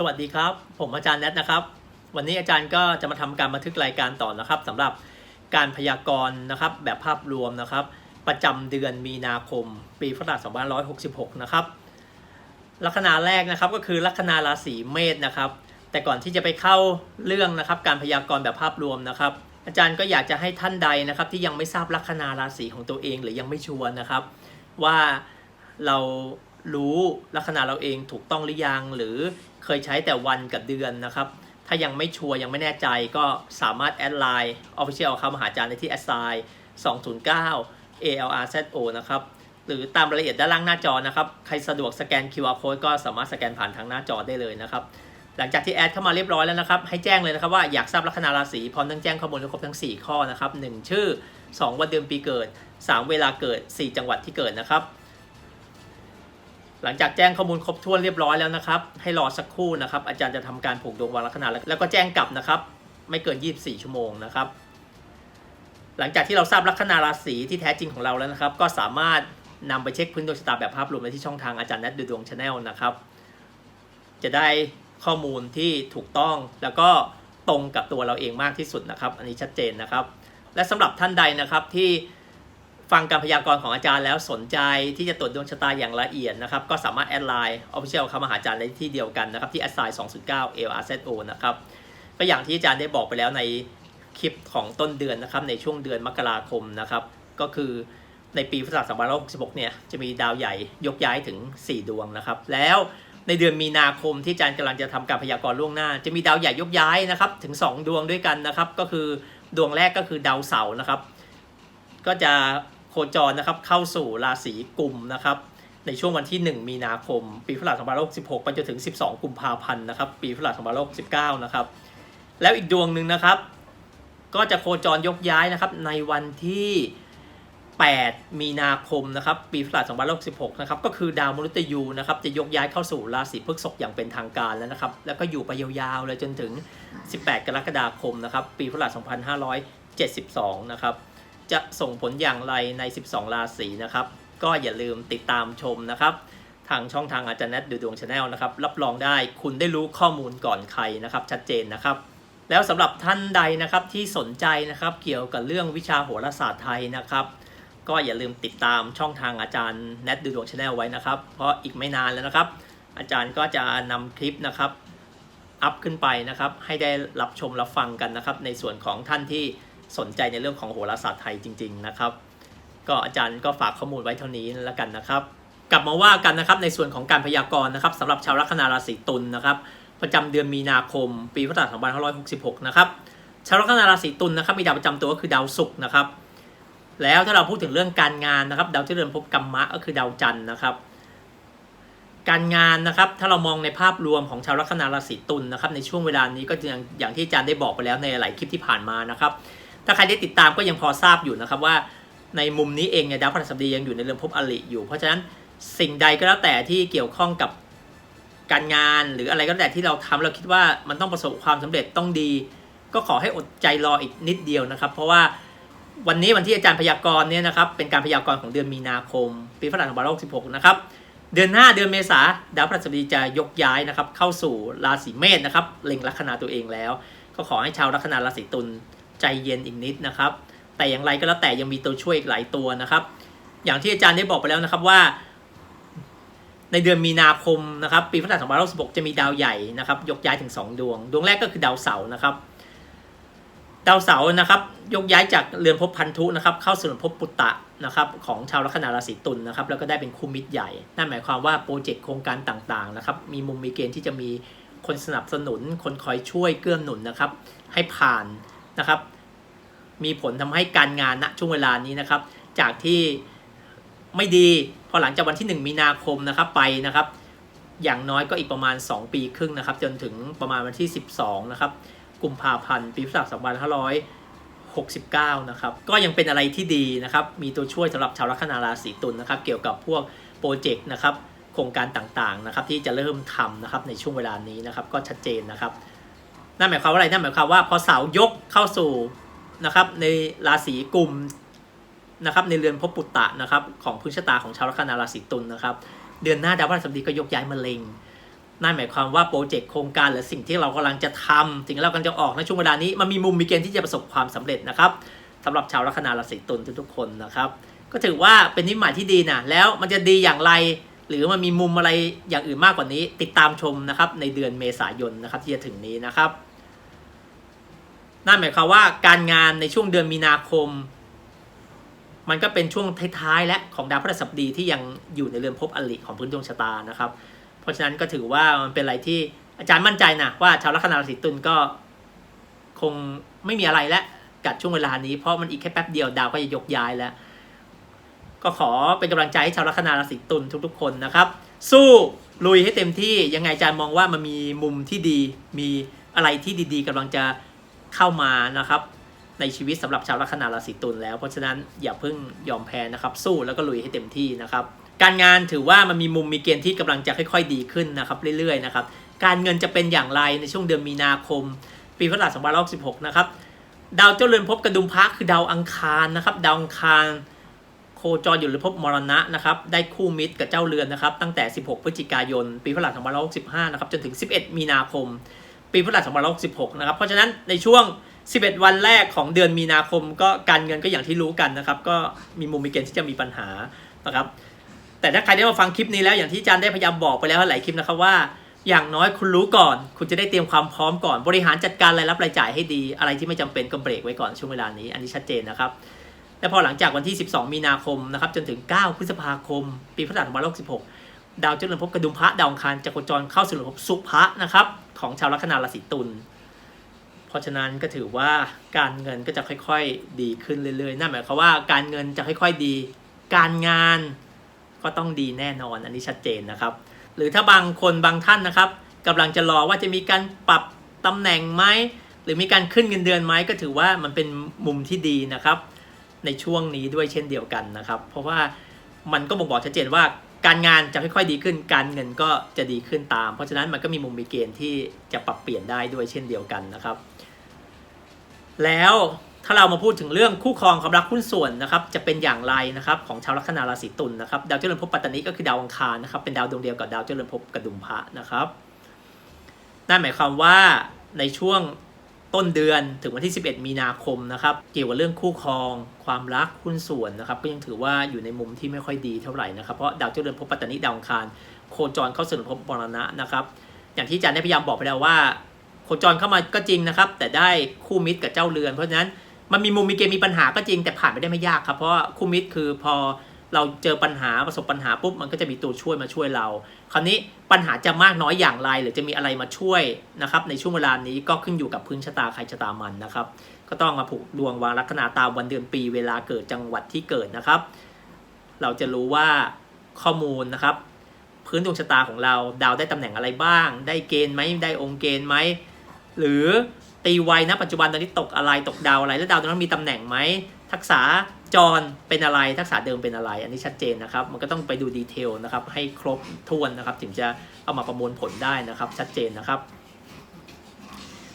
สวัสดีครับ ผมอาจารย์แนทนะครับ วันนี้อาจารย์ก็จะมาทำการบันทึกรายการต่อนะครับสำหรับการพยากรณ์นะครับ แบบภาพรวมนะครับ ประจำเดือนมีนาคม ปีพุทธศักราช2566 นะครับลัคนาแรกนะครับก็คือลัคนาราศีเมษนะครับ แต่ก่อนที่จะไปเข้าเรื่องนะครับ การพยากรณ์แบบภาพรวมนะครับ อาจารย์ก็อยากจะให้ท่านใดนะครับ ที่ยังไม่ทราบลัคนาราศีของตัวเอง หรือยังไม่ชัวร์นะครับ ว่าเรารู้ลัคนาเราเองถูกต้องหรือยังหรือ เคยใช้แต่วันกับเดือนนะครับ ถ้ายังไม่ชัวร์ยังไม่แน่ใจก็สามารถแอดไลน์ Official เข้ามาหาอาจารย์ได้ที่ a s i 209 ALRZO นะครับ หรือตามรายละเอียดด้านล่างหน้าจอนะครับ ใครสะดวกสแกน QR code ก็สามารถสแกนผ่านทางหน้าจอได้เลยนะครับ หลังจากที่แอดเข้ามาเรียบร้อยแล้วนะครับ ให้แจ้งเลยนะครับว่าอยากทราบลัคนาราศีพร้อมทั้งแจ้งข้อมูลครบทั้ง 4 ข้อนะครับ 1 ชื่อ 2 วันเดือนปีเกิด 3 เวลาเกิด 4 จังหวัดที่เกิดนะครับ หลังจากแจ้งข้อมูลครบถ้วนเรียบร้อยแล้วนะครับ ให้รอสักครู่นะครับ อาจารย์จะทำการผูกดวงวันลัคนาแล้วแล้วก็แจ้งกลับนะครับ ไม่เกิน 24 ชั่วโมงนะครับ หลังจากที่เราทราบลัคนาราศีที่แท้จริงของเราแล้วนะครับ ก็สามารถนำไปเช็คพื้นดวงชะตาแบบภาพรวมได้ที่ช่องทางอาจารย์นัดดูดวงชาแนลนะครับ จะได้ข้อมูลที่ถูกต้องแล้วก็ตรงกับตัวเราเองมากที่สุดนะครับ อันนี้ชัดเจนนะครับ และสำหรับท่านใดนะครับที่ ฟังการพยากรณ์ของอาจารย์แล้วสนใจที่จะตรวจดวงชะตาอย่างละเอียดนะครับ ก็สามารถแอดไลน์ Official เข้ามาหาอาจารย์ได้ที่เดียวกันนะครับ ที่ a s i 209 LRZO นะครับ ก็อย่างที่อาจารย์ได้บอกไปแล้วในคลิปของต้นเดือนนะครับ ในช่วงเดือนมกราคมนะครับ ก็คือในปีพุทธศักราช2566 เนี่ย จะมีดาวใหญ่ยกย้ายถึง 4 ดวงนะครับ แล้วในเดือนมีนาคมที่อาจารย์กำลังจะทำการพยากรณ์ล่วงหน้า จะมีดาวใหญ่ยกย้ายนะครับ ถึง 2 ดวงด้วยกันนะครับ ก็คือดวงแรกก็คือดาวเสาร์นะครับ ก็จะ คจรนะครับเข้าสู่ราศีกุมนะครับในช่วงวันที่ 1 มีนาคม ปีพุทธศักราช26ไปจนถึง 12 กุมภาพันธ์นะครับ ปีพุทธศักราช29นะครับ แล้วอีกดวงหนึ่งนะครับ ก็จะโคจรยกย้ายนะครับ ในวันที่ 8 มีนาคมนะครับ ปีพุทธศักราช2566นะครับ ก็คือดาวมฤตยูนะครับ จะยกย้ายเข้าสู่ราศีพฤษภอย่างเป็นทางการแล้วนะครับ แล้วก็อยู่ไปยาวๆเลยจนถึง 18 กรกฎาคมนะครับ ปีพุทธศักราช2572 นะครับ จะส่งผลอย่างไรใน 12 ราศีนะครับ ก็อย่าลืมติดตามชมนะครับ ทางช่องทางอาจารย์แนทดูดวงชาแนลนะครับ รับรองได้คุณได้รู้ข้อมูลก่อนใครนะครับ ชัดเจนนะครับ แล้วสำหรับท่านใดนะครับที่สนใจนะครับเกี่ยวกับเรื่องวิชาโหราศาสตร์ไทยนะครับ ก็อย่าลืมติดตามช่องทางอาจารย์แนทดูดวงชาแนลไว้นะครับ เพราะอีกไม่นานแล้วนะครับ อาจารย์ก็จะนำคลิปนะครับอัพขึ้นไปนะครับ ให้ได้รับชมรับฟังกันนะครับ ในส่วนของท่านที่ สนใจในเรื่องของโหราศาสตร์ไทยจริง ๆนะครับ ก็อาจารย์ก็ฝากข้อมูลไว้เท่านี้แล้วกันนะครับ กลับมาว่ากันนะครับในส่วนของการพยากรณ์นะครับสำหรับชาวลัคนาราศีตุลนะครับประจำเดือนมีนาคม ปีพุทธศักราช2566 นะครับชาวลัคนาราศีตุลนะครับมีดาวประจำตัวก็คือดาวศุกร์นะครับ แล้วถ้าเราพูดถึงเรื่องการงานนะครับดาวที่เรือนภพกรรมะก็คือดาวจันทร์นะครับ การงานนะครับถ้าเรามองในภาพรวมของชาวลัคนาราศีตุลนะครับในช่วงเวลานี้ก็อย่างที่อาจารย์ได้บอกไปแล้วในหลายคลิปที่ผ่านมานะครับ ถ้าใครได้ติดตามก็ยังพอทราบอยู่นะครับว่าในมุมนี้เองเนี่ยดาวพฤหัสบดียังอยู่ในเรือนภพอริอยู่ เพราะฉะนั้นสิ่งใดก็แล้วแต่ที่เกี่ยวข้องกับการงานหรืออะไรก็แล้วแต่ที่เราทำเราคิดว่ามันต้องประสบความสำเร็จต้องดี ก็ขอให้อดใจรออีกนิดเดียวนะครับ เพราะว่าวันนี้วันที่อาจารย์พยากรณ์เนี่ยนะครับเป็นการพยากรณ์ของเดือนมีนาคม ปีพฤหัสบดี16นะครับเดือนหน้าเดือนเมษาดาวพฤหัสบดีจะยกย้ายนะครับเข้าสู่ราศีเมษนะครับเล็งลัคนาตัวเองแล้ว ก็ขอให้ชาวลัคนาราศีตุล ใจเย็นอีกนิดนะครับ แต่อย่างไรก็แล้วแต่ยังมีตัวช่วยอีกหลายตัวนะครับ อย่างที่อาจารย์ได้บอกไปแล้วนะครับว่า ในเดือนมีนาคมนะครับ ปีพุทธศักราช2566จะมีดาวใหญ่นะครับ ยกย้ายถึง 2 ดวง ดวงแรกก็คือดาวเสาร์นะครับ ดาวเสาร์นะครับ ยกย้ายจากเรือนภพพันธุนะครับ เข้าสู่เรือนภพปุตตะนะครับของชาวลัคนาราศีตุลนะครับแล้วก็ได้เป็นคู่มิตรใหญ่ นั่นหมายความว่าโปรเจกต์โครงการต่างๆนะครับมีมุมมีเกณฑ์ที่จะมีคนสนับสนุน คนคอยช่วยเกื้อหนุนนะครับให้ผ่าน นะครับ มีผลทำให้การงานณช่วงเวลานี้นะครับ จากที่ไม่ดีพอหลังจากวันที่ 1 มีนาคมนะครับไปนะครับ อย่างน้อยก็อีกประมาณ 2 ปีครึ่งนะครับ จนถึงประมาณวันที่ 12 นะครับกุมภาพันธ์ปีพุทธศักราช2569 นะครับ ก็ยังเป็นอะไรที่ดีนะครับ มีตัวช่วยสำหรับชาวลัคนาราศีตุลนะครับ เกี่ยวกับพวกโปรเจกต์นะครับ โครงการต่างๆนะครับ ที่จะเริ่มทำนะครับในช่วงเวลานี้นะครับ ก็ชัดเจนนะครับ นั่นหมายความว่าอะไรนั่นหมายความว่าพอเสายกเข้าสู่นะครับในราศีกลุ่มนะครับในเรือนภพปุตตะนะครับของพื้นชะตาของชาวลัคนาราศีตุลนะครับ เดือนหน้าดาวพฤหัสบดีก็ยกย้ายมาเล็งนั่นหมายความว่าโปรเจกต์โครงการหรือสิ่งที่เรากำลังจะทำสิ่งที่เรากำลังจะออกในช่วงเวลานี้มันมีมุมมีเกณฑ์ที่จะประสบความสำเร็จนะครับสำหรับชาวลัคนาราศีตุลทุกๆคนนะครับ ก็ถือว่าเป็นนิมิตหมายที่ดีนะแล้วมันจะดีอย่างไร หรือมันมีมุมอะไรอย่างอื่นมากกว่านี้ ติดตามชมนะครับในเดือนเมษายนนะครับที่จะถึงนี้นะครับ นั่นหมายความว่าการงานในช่วงเดือนมีนาคม มันก็เป็นช่วงท้ายๆ และของดาวพฤหัสบดีที่ยังอยู่ในเรือนภพอลิของพื้นดวงชะตานะครับ เพราะฉะนั้นก็ถือว่ามันเป็นอะไรที่อาจารย์มั่นใจนะว่าชาวลัคนาราศีตุลก็คงไม่มีอะไรแล้วกับช่วงเวลานี้เพราะมันอีกแค่แป๊บเดียวดาวก็จะยกย้ายแล้ว ก็ขอเป็นกำลังใจให้ชาวลัคนาราศีตุลทุกๆ คนนะครับ สู้ลุยให้เต็มที่ยังไงอาจารย์มองว่ามันมีมุมที่ดี มีอะไรที่ดีๆกำลังจะ เข้ามานะครับ ในชีวิตสำหรับชาวลัคนาราศีตุลแล้ว เพราะฉะนั้นอย่าเพิ่งยอมแพ้นะครับ สู้แล้วก็ลุยให้เต็มที่นะครับ การงานถือว่ามันมีมุมมีเกณฑ์ที่กำลังจะค่อย ๆ ดีขึ้นนะครับเรื่อยๆนะครับการเงินจะเป็นอย่างไรในช่วงเดือนมีนาคม ปีพุทธศักราช2566นะครับดาวเจ้าเรือนภพกระดุมพระคือดาวอังคารนะครับ ดาวอังคารโคจรอยู่ในภพบมรณะนะครับ ได้คู่มิตรกับเจ้าเรือนนะครับ ตั้งแต่ 16 พฤศจิกายน ปีพุทธศักราช2565 นะครับ จนถึง 11 มีนาคม ปีพุทธศักราช2566 นะครับ เพราะฉะนั้นในช่วง 11 วันแรกของเดือนมีนาคม ก็การเงินก็อย่างที่รู้กันนะครับ ก็มีมุมมีเกณฑ์ที่จะมีปัญหานะครับ แต่ถ้าใครได้มาฟังคลิปนี้แล้วอย่างที่อาจารย์ได้พยายามบอกไปแล้วหลายคลิปนะครับว่าอย่างน้อยคุณรู้ก่อน คุณจะได้เตรียมความพร้อมก่อน บริหารจัดการรายรับรายจ่ายให้ดี อะไรที่ไม่จำเป็นก็เบรกไว้ก่อนช่วงเวลานี้ อันนี้ชัดเจนนะครับ และพอหลังจากวันที่ 12 มีนาคมนะครับจนถึง 9 พฤษภาคม ปีพุทธศักราช2566 ดาวเจริญภพกระดุมพระดาวอังคารจะโคจรเข้าสู่รือนภพสุภะนะครับ ของชาวลัคนาราศีตุลเพราะฉะนั้นก็ถือว่าการเงินก็จะค่อยๆดีขึ้นเรื่อยๆนั่นหมายความว่าการเงินจะค่อยๆดี การงานก็ต้องดีแน่นอนอันนี้ชัดเจนนะครับ หรือถ้าบางคนบางท่านนะครับกำลังจะรอว่าจะมีการปรับตำแหน่งไหมหรือมีการขึ้นเงินเดือนไหมก็ถือว่ามันเป็นมุมที่ดีนะครับ ในช่วงนี้ด้วยเช่นเดียวกันนะครับ เพราะว่ามันก็บ่งบอกชัดเจนว่า การงานจะค่อยๆดีขึ้น การเงินก็จะดีขึ้นตาม เพราะฉะนั้นมันก็มีมุมมีเกณฑ์ที่จะปรับเปลี่ยนได้ด้วยเช่นเดียวกันนะครับ แล้วถ้าเรามาพูดถึงเรื่องคู่ครองความรักหุ้นส่วนนะครับ จะเป็นอย่างไรนะครับของชาวลัคนาราศีตุลนะครับดาวเจริญภพปัตตานีก็คือดาวอังคารนะครับเป็นดาวดวงเดียวกับดาวเจริญภพกระดุมพระนะครับนั่นหมายความว่าในช่วง ต้นเดือนถึงวันที่ 11 มีนาคมนะครับ เกี่ยวกับเรื่องคู่ครอง ความรักหุ้นส่วนนะครับ ก็ยังถือว่าอยู่ในมุมที่ไม่ค่อยดีเท่าไหร่นะครับ เพราะดาวเจ้าเรือนภพปัตตานีดาวอังคาร โคจรเข้าสู่ภพมรณะนะครับ อย่างที่อาจารย์ได้พยายามบอกไปแล้วว่า โคจรเข้ามาก็จริงนะครับ แต่ได้คู่มิตรกับเจ้าเรือน เพราะฉะนั้นมันมีมุมมีเกณฑ์มีปัญหาก็จริงแต่ผ่านไปได้ไม่ยากครับ เพราะคู่มิตรคือพอ เราเจอปัญหาประสบปัญหาปุ๊บมันก็จะมีตัวช่วยมาช่วยเรา คราวนี้ปัญหาจะมากน้อยอย่างไร หรือจะมีอะไรมาช่วยนะครับ ในช่วงเวลานี้ก็ขึ้นอยู่กับพื้นชะตาใครชะตามันนะครับ ก็ต้องมาผูกดวงวางลัคนาตามวันเดือนปีเวลาเกิดจังหวัดที่เกิดนะครับ เราจะรู้ว่าข้อมูลนะครับ พื้นดวงชะตาของเราดาวได้ตำแหน่งอะไรบ้าง ได้เกณฑ์ไหมได้องค์เกณฑ์ไหมหรือตีวัยนะปัจจุบันตอนนี้ตกอะไรตกดาวอะไร แล้วดาวตรงนั้นมีตำแหน่งไหมทักษะ จรเป็นอะไรทักษะเดิมเป็นอะไร อันนี้ชัดเจนนะครับ มันก็ต้องไปดูดีเทลนะครับ ให้ครบถ้วนนะครับ ถึงจะเอามาประมวลผลได้นะครับ ชัดเจนนะครับ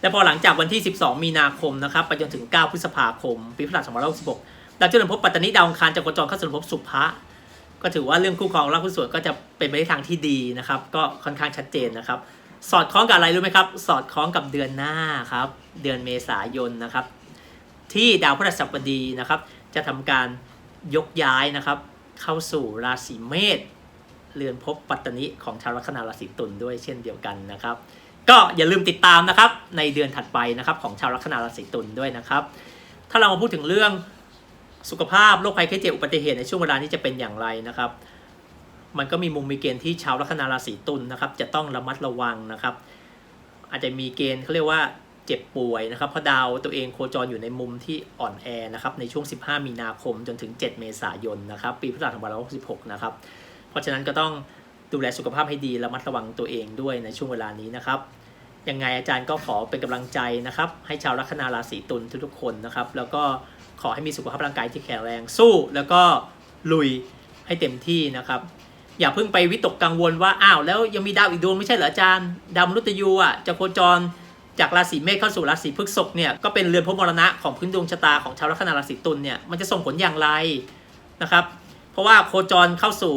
และพอหลังจากวันที่ 12 มีนาคมนะครับไปจนถึง 9 พฤษภาคม ปีพุทธศักราช2566ดาวเจริญภพปัตตานีดาวอังคารจะโคจรเข้าสู่ภพสุภะก็ถือว่าเรื่องคู่ครองรักคู่ส่วนก็จะเป็นไปในทางที่ดีนะครับ ก็ค่อนข้างชัดเจนนะครับ สอดคล้องกับอะไรรู้ไหมครับ สอดคล้องกับเดือนหน้าครับ เดือนเมษายนนะครับ ที่ดาวพฤหัสบดีนะครับ จะทำการยกย้ายนะครับ เข้าสู่ราศีเมษเรือนภพปัตตานิของชาวลัคนาราศีตุลด้วยเช่นเดียวกันนะครับ ก็อย่าลืมติดตามนะครับในเดือนถัดไปนะครับของชาวลัคนาราศีตุลด้วยนะครับ ถ้าเรามาพูดถึงเรื่องสุขภาพโรคภัยไข้เจ็บอุบัติเหตุในช่วงเวลานี้จะเป็นอย่างไรนะครับ มันก็มีมุมมีเกณฑ์ที่ชาวลัคนาราศีตุลนะครับ จะต้องระมัดระวังนะครับ อาจจะมีเกณฑ์เขาเรียกว่า เจ็บป่วยนะครับเพราะดาวตัวเองโคจรอยู่ในมุมที่อ่อนแอนะครับในช่วง 15 มีนาคมจนถึง 7 เมษายนนะครับปีพุทธศักราช2566 นะครับ เพราะฉะนั้นก็ต้องดูแลสุขภาพให้ดีระมัดระวังตัวเองด้วยในช่วงเวลานี้นะครับยังไงอาจารย์ก็ขอเป็นกำลังใจนะครับ ให้ชาวลัคนาราศีตุลทุกๆคนนะครับ แล้วก็ขอให้มีสุขภาพร่างกายที่แข็งแรงสู้ แล้วก็ลุยให้เต็มที่นะครับอย่าเพิ่งไปวิตกกังวลว่าอ้าวแล้วยังมีดาวอีกดวงไม่ใช่เหรออาจารย์ดาวมนุษย์ยูอะจะโคจร จากราศีเมษเข้าสู่ราศีพฤษภเนี่ยก็เป็นเรือนภพมรณะของพื้นดวงชะตาของชาวลัคนาราศีตุลเนี่ยมันจะส่งผลอย่างไรนะครับ เพราะว่าโคจรเข้าสู่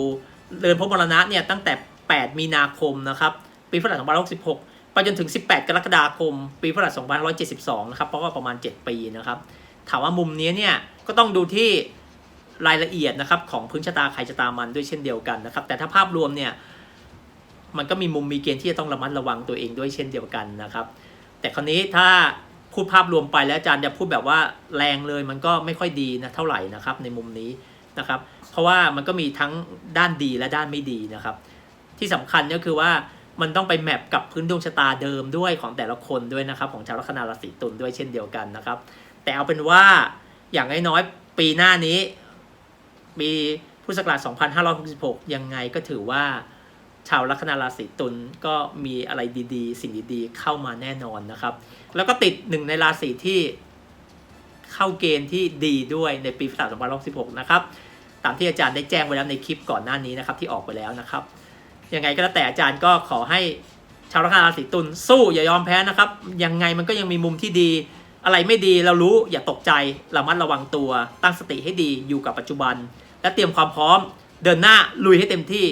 เรือนภพมรณะเนี่ยตั้งแต่ 8 มีนาคมนะครับปีพุทธศักราช2566 ไปจนถึง 18 กรกฎาคม ปีพุทธศักราช2572 นะครับเพราะว่าประมาณ 7 ปีนะครับ ถามว่ามุมนี้เนี่ยก็ต้องดูที่รายละเอียดนะครับของพื้นชะตาใครชะตามันด้วยเช่นเดียวกันนะครับ แต่ถ้าภาพรวมเนี่ยมันก็มีมุมมีเกณฑ์ที่จะต้องระมัดระวังตัวเองด้วยเช่นเดียวกันนะครับ แต่คราวนี้ถ้าพูดภาพรวมไปแล้วอาจารย์จะพูดแบบว่าแรงเลยมันก็ไม่ค่อยดีนะเท่าไหร่นะครับในมุมนี้นะครับ เพราะว่ามันก็มีทั้งด้านดีและด้านไม่ดีนะครับ ที่สำคัญก็คือว่ามันต้องไปแมปกับพื้นดวงชะตาเดิมด้วยของแต่ละคนด้วยนะครับ ของชาวลัคนาราศีตุลด้วยเช่นเดียวกันนะครับ แต่เอาเป็นว่าอย่างน้อยๆปีหน้านี้ ปีพุทธศักราช 2566 ยังไงก็ถือว่า ชาวลัคนาราศีตุลก็มีอะไรดีๆ สิ่งดีๆ เข้ามาแน่นอนนะครับ แล้วก็ติดหนึ่งในราศีที่เข้าเกณฑ์ที่ดีด้วยในปีพุทธศักราช2566นะครับ ตามที่อาจารย์ได้แจ้งไว้แล้วในคลิปก่อนหน้านี้นะครับที่ออกไปแล้วนะครับ ยังไงก็แล้วแต่อาจารย์ก็ขอให้ชาวลัคนาราศีตุลสู้อย่ายอมแพ้นะครับ ยังไงมันก็ยังมีมุมที่ดี อะไรไม่ดีเรารู้อย่าตกใจระมัดระวังตัว ตั้งสติให้ดีอยู่กับปัจจุบัน และเตรียมความพร้อมเดินหน้าลุยให้เต็มที่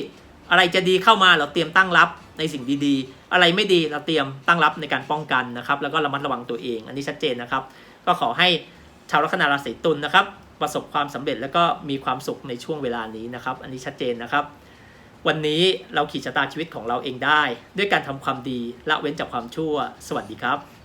อะไรจะดีเข้ามาเราเตรียมตั้งรับในสิ่งดีๆ อะไรไม่ดีเราเตรียมตั้งรับในการป้องกันนะครับ แล้วก็ระมัดระวังตัวเอง อันนี้ชัดเจนนะครับ ก็ขอให้ชาวลัคนาราศีตุลนะครับ ประสบความสำเร็จแล้วก็มีความสุขในช่วงเวลานี้นะครับ อันนี้ชัดเจนนะครับ วันนี้เราขีดชะตาชีวิตของเราเองได้ ด้วยการทำความดีละเว้นจากความชั่ว สวัสดีครับ